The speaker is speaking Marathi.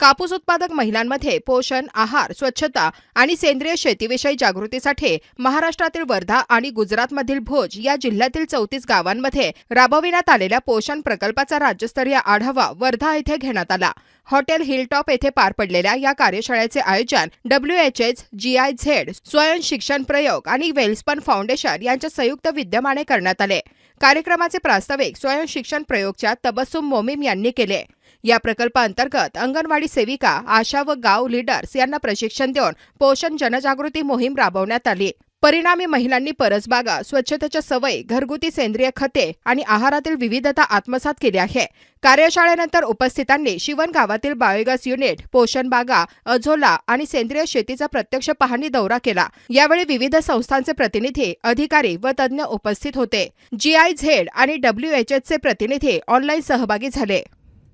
कापूस उत्पादक महिलांमध्ये पोषण आहार स्वच्छता आणि सेंद्रिय शेतीविषयी जागृतीसाठी महाराष्ट्रातील वर्धा आणि गुजरातमधील भोज या जिल्ह्यातील चौतीस गावांमध्ये राबविण्यात आलेल्या पोषण प्रकल्पाचा राज्यस्तरीय आढावा वर्धा येथे घेण्यात आला. हॉटेल हिलटॉप येथे पार पडलेल्या या कार्यशाळेचे आयोजन W H H G I Z स्वयं शिक्षण प्रयोग आणि वेल्सपन फाउंडेशन यांच्या संयुक्त विद्यमाने करण्यात आले. कार्यक्रमाचे प्रास्ताविक स्वयं शिक्षण प्रयोगच्या तबस्सुम मोमीम यांनी केले. या प्रकल्पाअंतर्गत अंगणवाडी सेविका आशा व गाव लीडर्स यांना प्रशिक्षण देऊन पोषण जनजागृती मोहीम राबवण्यात आली. परिणामी महिलांनी परसबागा स्वच्छतेच्या सवयी घरगुती सेंद्रिय खते आणि आहारातील विविधता आत्मसात केली आहे. कार्यशाळेनंतर उपस्थितांनी शिवन गावातील बायोगॅस युनिट पोषण बागा अझोला आणि सेंद्रिय शेतीचा प्रत्यक्ष पाहणी दौरा केला. यावेळी विविध संस्थांचे प्रतिनिधी अधिकारी व तज्ज्ञ उपस्थित होते. जीआय झेड आणि डब्ल्यू एच चे प्रतिनिधी ऑनलाईन सहभागी झाले.